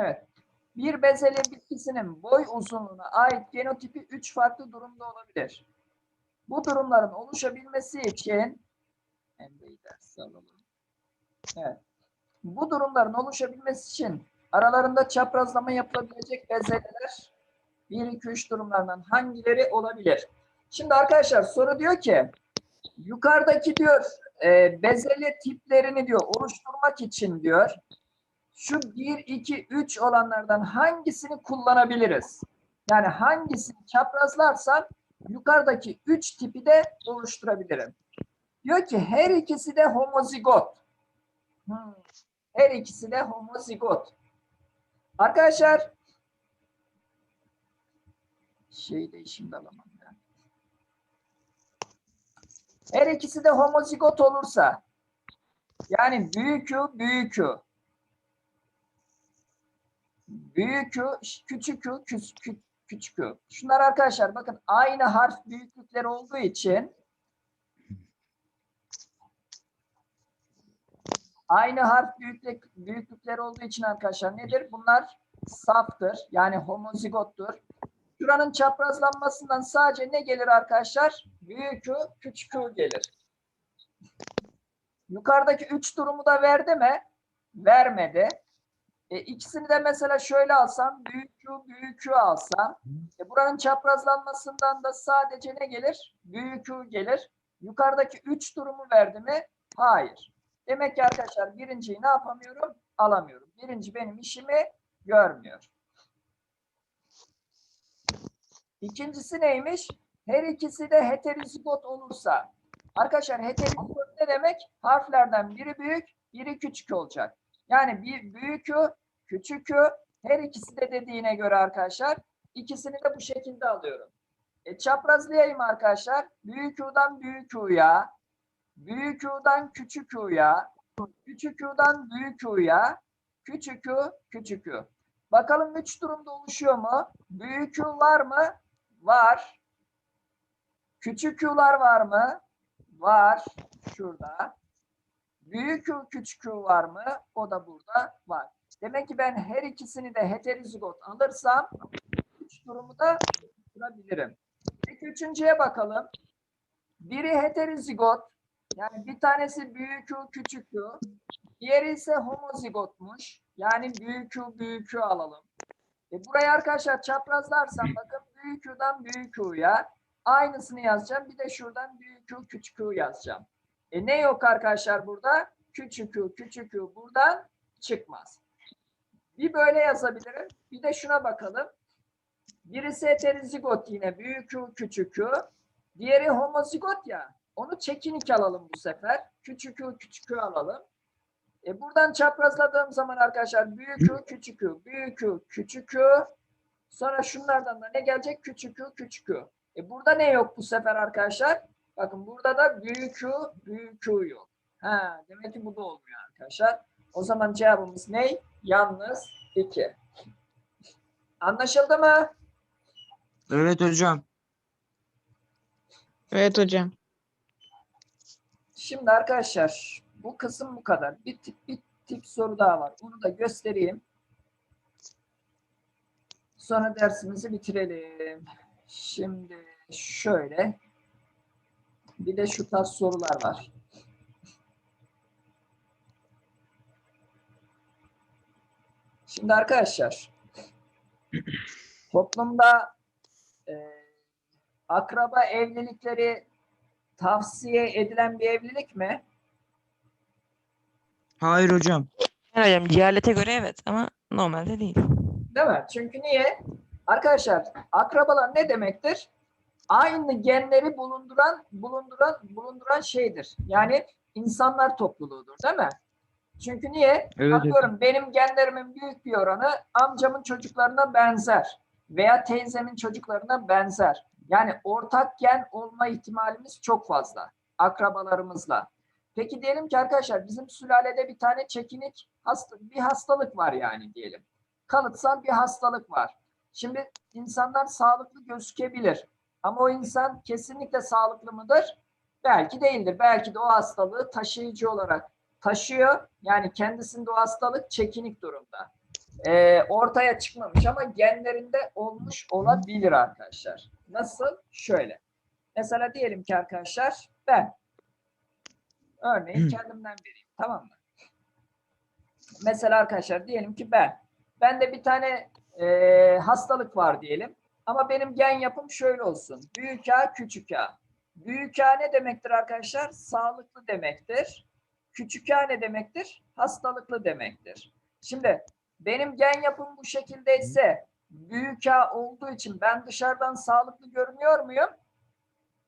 Evet. Bir bezelye bitkisinin boy uzunluğuna ait genotipi üç farklı durumda olabilir. Bu durumların oluşabilmesi için. Evet. Bu durumların oluşabilmesi için aralarında çaprazlama yapılabilecek bezelyeler 1, 2, 3 durumlardan hangileri olabilir? Şimdi arkadaşlar soru diyor ki yukarıdaki diyor e, bezelye tiplerini diyor oluşturmak için diyor şu 1, 2, 3 olanlardan hangisini kullanabiliriz? Yani hangisini çaprazlarsam yukarıdaki 3 tipi de oluşturabilirim. Diyor ki her ikisi de homozigot. Hmm, Her ikisi de homozigot. Arkadaşlar şey de şimdi alamam ya. Her ikisi de homozigot olursa yani büyük Ü, büyük Ü. Büyük Ü, küçük Ü, küçük Ü, küçük Ü. Şunlar arkadaşlar bakın aynı harf büyüklükleri olduğu için aynı harf büyüklük, büyüklükleri olduğu için arkadaşlar nedir? Bunlar saftır. Yani homozigottur. Şuranın çaprazlanmasından sadece ne gelir arkadaşlar? Büyük Ü, küçük Ü gelir. Yukarıdaki üç durumu da verdi mi? Vermedi. E, ikisini de mesela şöyle alsam, büyük Ü, büyük Ü alsam, e, buranın çaprazlanmasından da sadece ne gelir? Büyük Ü gelir. Yukarıdaki üç durumu verdi mi? Hayır. Demek ki arkadaşlar birinciyi ne yapamıyorum? Alamıyorum. Birinci benim işimi görmüyor. İkincisi neymiş? Her ikisi de heterozigot olursa. Arkadaşlar heterozigot ne demek? Harflerden biri büyük, biri küçük olacak. Yani bir büyükü, küçükü her ikisi de dediğine göre arkadaşlar ikisini de bu şekilde alıyorum. E, çaprazlayayım arkadaşlar. Büyük U'dan büyük U'ya, büyük U'dan küçük U'ya, küçük U'dan büyük U'ya, küçük U, küçük U. Bakalım üç durumda oluşuyor mu? Büyük U var mı? Var. Küçük U'lar var mı? Var. Şurada. Büyük U, küçük U var mı? O da burada var. Demek ki ben her ikisini de heterozigot alırsam üç durumu da oluşturabilirim. Peki üçüncüye bakalım. Biri heterozigot. Yani bir tanesi büyük U, küçük U. Diğeri ise homozigotmuş. Yani büyük U, büyük U alalım. E burayı arkadaşlar çaprazlarsam bakın büyük U'dan büyük U'ya aynısını yazacağım. Bir de şuradan büyük U, küçük U yazacağım. E ne yok arkadaşlar burada? Küçük U, küçük U buradan çıkmaz. Bir böyle yazabilirim. Bir de şuna bakalım. Birisi heterozigot yine büyük U, küçük U. Diğeri homozigot ya. Onu çekinik alalım bu sefer. Küçük U, küçük U alalım. E buradan çaprazladığım zaman arkadaşlar büyük U, küçük U, büyük U, küçük U. Sonra şunlardan da ne gelecek? Küçük U, küçük U. E burada ne yok bu sefer arkadaşlar? Bakın burada da büyük U, büyük U yok. Ha, demek ki bu da olmuyor arkadaşlar. O zaman cevabımız ne? Yalnız 2. Anlaşıldı mı? Evet hocam. Evet hocam. Şimdi arkadaşlar bu kısım bu kadar. Bir tip, bir tip soru daha var. Onu da göstereyim. Sonra dersimizi bitirelim. Şimdi şöyle. Bir de şu tarz sorular var. Şimdi arkadaşlar toplumda e, akraba evlilikleri tavsiye edilen bir evlilik mi? Hayır hocam. Evet hocam cehalete göre evet ama normalde değil. Değil mi? Çünkü niye? Arkadaşlar akrabalar ne demektir? Aynı genleri bulunduran bulunduran bulunduran şeydir. Yani insanlar topluluğudur, değil mi? Çünkü niye? Evet hocam. Atıyorum benim genlerimin büyük bir oranı amcamın çocuklarına benzer veya teyzemin çocuklarına benzer. Yani ortak gen olma ihtimalimiz çok fazla akrabalarımızla. Peki diyelim ki arkadaşlar bizim sülalede bir tane çekinik hasta, bir hastalık var yani diyelim. Kalıtsal bir hastalık var. Şimdi insanlar sağlıklı gözükebilir. Ama o insan kesinlikle sağlıklı mıdır? Belki değildir. Belki de o hastalığı taşıyıcı olarak taşıyor. Yani kendisinde o hastalık çekinik durumda. e, ortaya çıkmamış ama genlerinde olmuş olabilir arkadaşlar. Nasıl? Şöyle. Mesela diyelim ki arkadaşlar ben örneğin kendimden vereyim tamam mı? Mesela arkadaşlar diyelim ki ben bende bir tane e, hastalık var diyelim ama benim gen yapım şöyle olsun. Büyük A, küçük A. Büyük A ne demektir arkadaşlar? Sağlıklı demektir. Küçük A ne demektir? Hastalıklı demektir. Şimdi benim gen yapım bu şekildeyse büyük A olduğu için ben dışarıdan sağlıklı görünüyor muyum?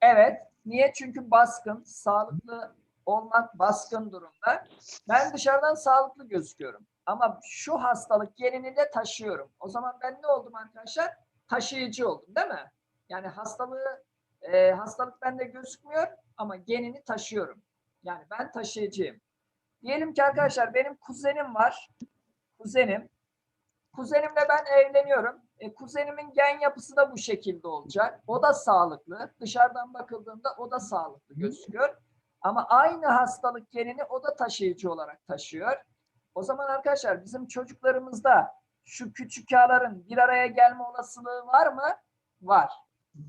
Evet. Niye? Çünkü baskın, sağlıklı olmak baskın durumda. Ben dışarıdan sağlıklı gözüküyorum. Ama şu hastalık genini de taşıyorum. O zaman ben ne oldum arkadaşlar? Taşıyıcı oldum değil mi? Yani hastalığı e, hastalık bende gözükmüyor ama genini taşıyorum. Yani ben taşıyıcıyım. Diyelim ki arkadaşlar benim kuzenim var. Kuzenim. Kuzenimle ben evleniyorum. E, kuzenimin gen yapısı da bu şekilde olacak. O da sağlıklı. Dışarıdan bakıldığında o da sağlıklı gözüküyor. Ama aynı hastalık genini o da taşıyıcı olarak taşıyor. O zaman arkadaşlar bizim çocuklarımızda şu küçük yağların bir araya gelme olasılığı var mı? Var.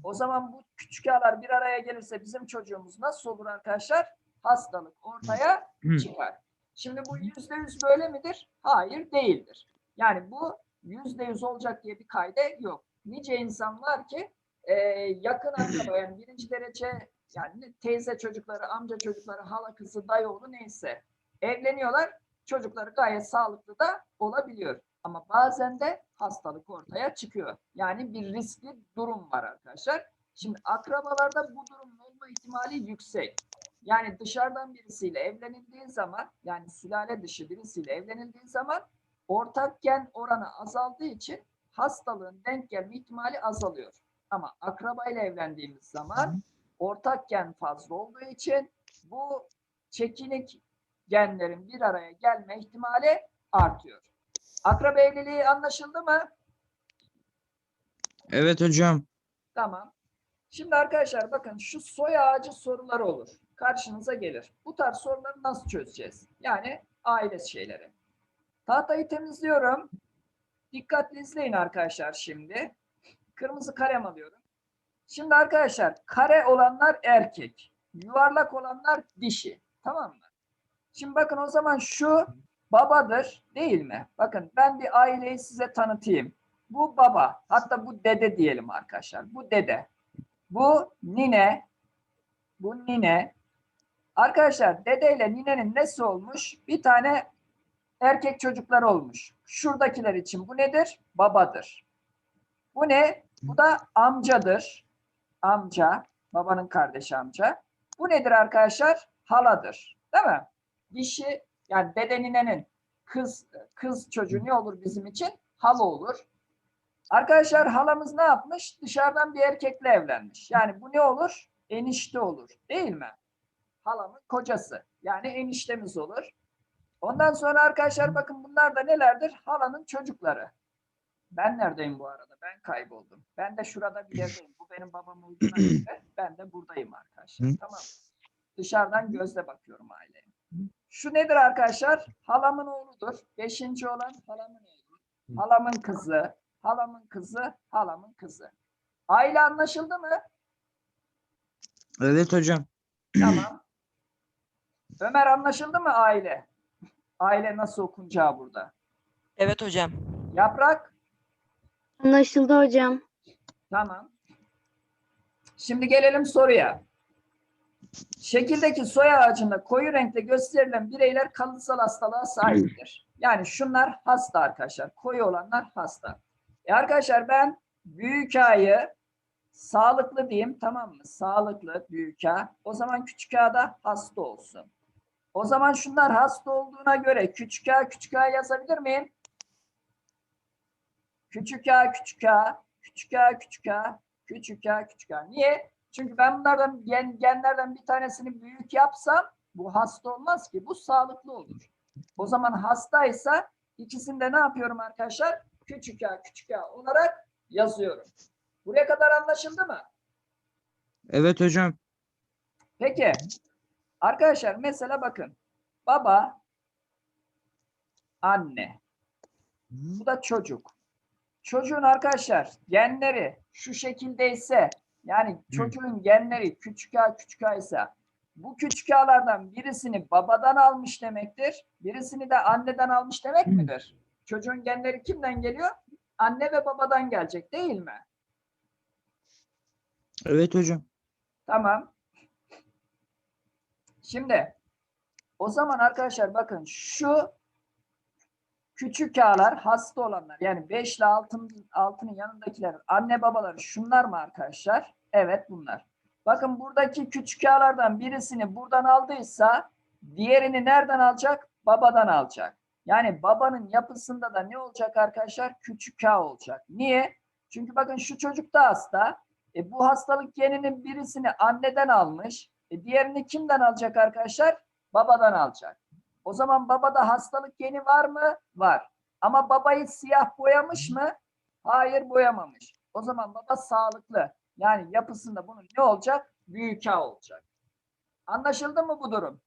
O zaman bu küçük yağlar bir araya gelirse bizim çocuğumuz nasıl olur arkadaşlar? Hastalık ortaya çıkar. Şimdi bu yüzde yüz böyle midir? Hayır değildir. Yani bu yüzde yüz olacak diye bir kayda yok. Nice insan var ki e, yakın akraba yani birinci derece yani teyze çocukları, amca çocukları, hala kızı, dayı oğlu neyse evleniyorlar. Çocukları gayet sağlıklı da olabiliyor. Ama bazen de hastalık ortaya çıkıyor. Yani bir riskli durum var arkadaşlar. Şimdi akrabalarda bu durumun olma ihtimali yüksek. Yani dışarıdan birisiyle evlenildiği zaman yani sülale dışı birisiyle evlenildiği zaman ortak gen oranı azaldığı için hastalığın denk gelme ihtimali azalıyor. Ama akrabayla evlendiğimiz zaman ortak gen fazla olduğu için bu çekinik genlerin bir araya gelme ihtimali artıyor. Akraba evliliği anlaşıldı mı? Evet hocam. Tamam. Şimdi arkadaşlar bakın şu soy ağacı soruları olur. Karşınıza gelir. Bu tarz soruları nasıl çözeceğiz? Yani aile şeyleri. Tahtayı temizliyorum. Dikkatli izleyin arkadaşlar şimdi. Kırmızı kalem alıyorum. Şimdi arkadaşlar kare olanlar erkek. Yuvarlak olanlar dişi. Tamam mı? Şimdi bakın o zaman şu babadır değil mi? Bakın ben bir aileyi size tanıtayım. Bu baba. Hatta bu dede diyelim arkadaşlar. Bu dede. Bu nine. Bu nine. Arkadaşlar dede ile ninenin nesi olmuş? Bir tane erkek çocukları olmuş. Şuradakiler için bu nedir? Babadır. Bu ne? Bu da amcadır. Amca. Babanın kardeşi amca. Bu nedir arkadaşlar? Haladır. Değil mi? Dişi yani dede ninenin kız kız çocuğu ne olur bizim için? Hala olur. Arkadaşlar halamız ne yapmış? Dışarıdan bir erkekle evlenmiş. Yani bu ne olur? Enişte olur. Değil mi? Halamın kocası. Yani eniştemiz olur. Ondan sonra arkadaşlar bakın bunlar da nelerdir? Halanın çocukları. Ben neredeyim bu arada? Ben kayboldum. Ben de şurada bir yerdeyim. Bu benim babam olduğuna göre ben de buradayım arkadaşlar. Tamam. Dışarıdan gözle bakıyorum aileye. Şu nedir arkadaşlar? Halamın oğludur. Beşinci olan halamın oğlu. Halamın kızı, halamın kızı, halamın kızı. Aile anlaşıldı mı? Evet hocam. Tamam. Ömer anlaşıldı mı aile? Aile nasıl okunacağı burada. Evet hocam. Yaprak? Anlaşıldı hocam. Tamam. Şimdi gelelim soruya. Şekildeki soy ağacında koyu renkte gösterilen bireyler kalıtsal hastalığa sahiptir. Yani şunlar hasta arkadaşlar. Koyu olanlar hasta. E arkadaşlar ben büyük A'yı sağlıklı diyeyim tamam mı? Sağlıklı büyük A. O zaman küçük A da hasta olsun. O zaman şunlar hasta olduğuna göre küçük A küçük A yazabilir miyim? Küçük A küçük A küçük A küçük A küçük A küçük A. Niye? Çünkü ben bunlardan gen, genlerden bir tanesini büyük yapsam bu hasta olmaz ki. Bu sağlıklı olur. O zaman hastaysa ikisini de ne yapıyorum arkadaşlar? Küçük A küçük A olarak yazıyorum. Buraya kadar anlaşıldı mı? Evet hocam. Peki. Arkadaşlar mesela bakın. Baba, anne. Bu da çocuk. Çocuğun arkadaşlar genleri şu şekildeyse yani çocuğun genleri küçük a küçük a ise bu küçük a'lardan birisini babadan almış demektir. Birisini de anneden almış demek Hı. midir? Çocuğun genleri kimden geliyor? Anne ve babadan gelecek değil mi? Evet hocam. Tamam. Şimdi o zaman arkadaşlar bakın şu küçük A'lar hasta olanlar yani 5 ile 6'nın altının yanındakiler anne babaları şunlar mı arkadaşlar? Evet bunlar. Bakın buradaki küçük A'lardan birisini buradan aldıysa diğerini nereden alacak? Babadan alacak. Yani babanın yapısında da ne olacak arkadaşlar? Küçük A olacak. Niye? Çünkü bakın şu çocuk da hasta. E, bu hastalık geninin birisini anneden almış. E, diğerini kimden alacak arkadaşlar? Babadan alacak. O zaman babada hastalık geni var mı? Var. Ama babayı siyah boyamış mı? Hayır boyamamış. O zaman baba sağlıklı. Yani yapısında bunun ne olacak? Büyük A olacak. Anlaşıldı mı bu durum?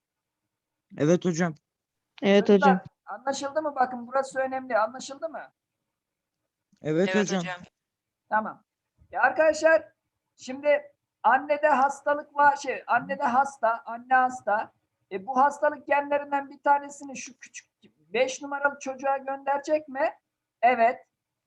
Evet hocam. Evet Çocuklar, hocam. Anlaşıldı mı? Bakın burası önemli. Anlaşıldı mı? Evet, Evet hocam. hocam. Tamam. Ya arkadaşlar şimdi annede hastalık var şey annede hasta, anne hasta. E bu hastalık genlerinden bir tanesini şu küçük 5 numaralı çocuğa gönderecek mi? Evet.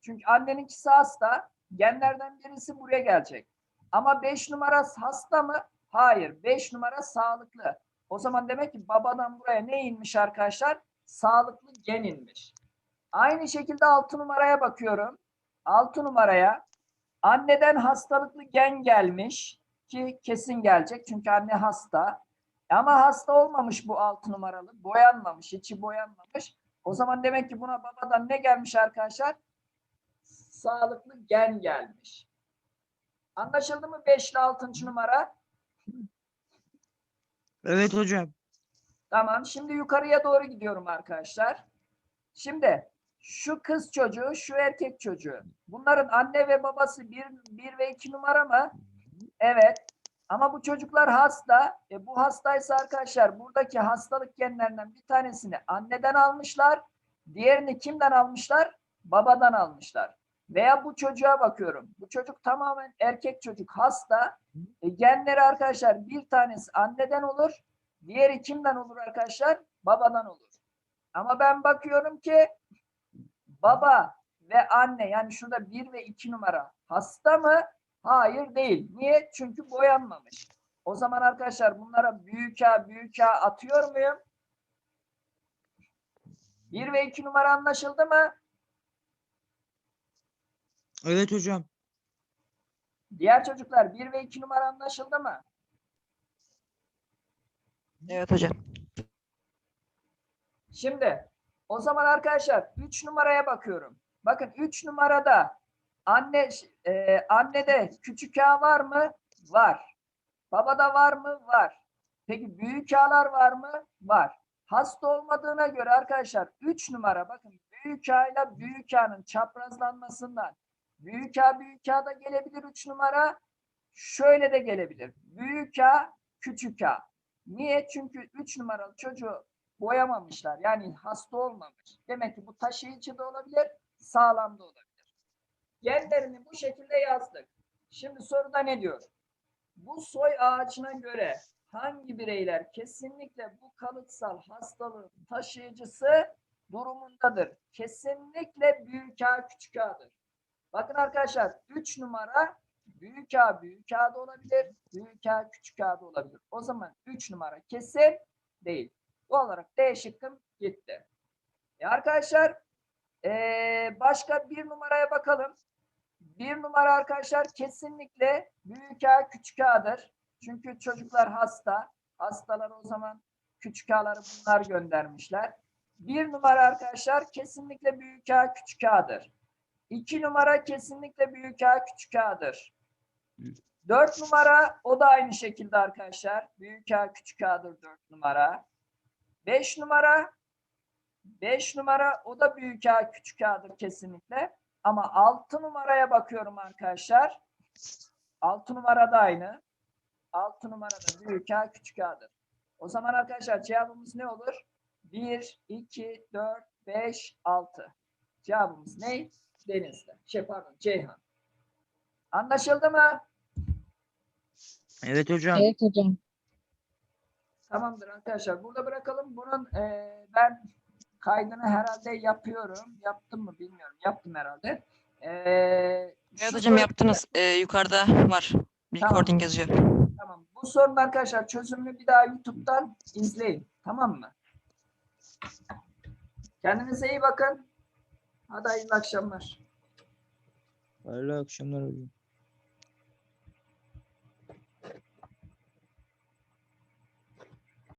Çünkü anneninkisi hasta. Genlerden birisi buraya gelecek. Ama 5 numara hasta mı? Hayır. 5 numara sağlıklı. O zaman demek ki babadan buraya ne inmiş arkadaşlar? Sağlıklı gen inmiş. Aynı şekilde 6 numaraya bakıyorum. 6 numaraya Anneden hastalıklı gen gelmiş ki kesin gelecek çünkü anne hasta. Ama hasta olmamış bu altı numaralı. Boyanmamış, içi boyanmamış. O zaman demek ki buna babadan ne gelmiş arkadaşlar? Sağlıklı gen gelmiş. Anlaşıldı mı 5 ile 6. numara? Evet hocam. Tamam. Şimdi yukarıya doğru gidiyorum arkadaşlar. Şimdi şu kız çocuğu, şu erkek çocuğu. Bunların anne ve babası bir, bir ve iki numara mı? Evet. Ama bu çocuklar hasta. E bu hastaysa arkadaşlar buradaki hastalık genlerinden bir tanesini anneden almışlar. Diğerini kimden almışlar? Babadan almışlar. Veya bu çocuğa bakıyorum. Bu çocuk tamamen erkek çocuk hasta. E genleri arkadaşlar bir tanesi anneden olur. Diğeri kimden olur arkadaşlar? Babadan olur. Ama ben bakıyorum ki baba ve anne yani şurada bir ve iki numara hasta mı? Hayır değil. Niye? Çünkü boyanmamış. O zaman arkadaşlar bunlara büyük A büyük A atıyor muyum? Bir ve iki numara anlaşıldı mı? Evet hocam. Diğer çocuklar bir ve iki numara anlaşıldı mı? Evet hocam. Şimdi o zaman arkadaşlar 3 numaraya bakıyorum. Bakın 3 numarada anne e, annede küçük A var mı? Var. Babada var mı? Var. Peki büyük A'lar var mı? Var. Hasta olmadığına göre arkadaşlar 3 numara bakın büyük A ile büyük A'nın çaprazlanmasından büyük A büyük A da gelebilir 3 numara. Şöyle de gelebilir. Büyük A küçük A. Niye? Çünkü 3 numaralı çocuğu boyamamışlar. Yani hasta olmamış. Demek ki bu taşıyıcı da olabilir, sağlam da olabilir. Genlerini bu şekilde yazdık. Şimdi soruda ne diyor? Bu soy ağacına göre hangi bireyler kesinlikle bu kalıtsal hastalığın taşıyıcısı durumundadır? Kesinlikle büyük A küçük A'dır. Bakın arkadaşlar 3 numara büyük A büyük A da olabilir, büyük A küçük A da olabilir. O zaman 3 numara kesin değil. Doğal olarak D şıkkım gitti. E arkadaşlar ee, başka bir numaraya bakalım. Bir numara arkadaşlar kesinlikle büyük A küçük A'dır. Çünkü çocuklar hasta. Hastalar o zaman küçük A'ları bunlar göndermişler. Bir numara arkadaşlar kesinlikle büyük A küçük A'dır. İki numara kesinlikle büyük A küçük A'dır. Dört numara o da aynı şekilde arkadaşlar. Büyük A küçük A'dır dört numara. 5 numara 5 numara o da büyük A küçük A'dır kesinlikle. Ama 6 numaraya bakıyorum arkadaşlar. 6 numara da aynı. 6 numara da büyük A küçük A'dır. O zaman arkadaşlar cevabımız ne olur? 1, 2, 4, 5, 6. Cevabımız ne? Denizli. Şey pardon Ceyhan. Anlaşıldı mı? Evet hocam. Evet hocam. Tamamdır arkadaşlar. Burada bırakalım. Bunun eee, ben kaydını herhalde yapıyorum. Yaptım mı bilmiyorum. Yaptım herhalde. Eee, Evet hocam yaptınız. Ee, yukarıda var. Recording yazıyor. Tamam. Bu sorunun arkadaşlar çözümünü bir daha YouTube'dan izleyin. Tamam mı? Kendinize iyi bakın. Hadi hayırlı akşamlar. Hayırlı akşamlar hocam.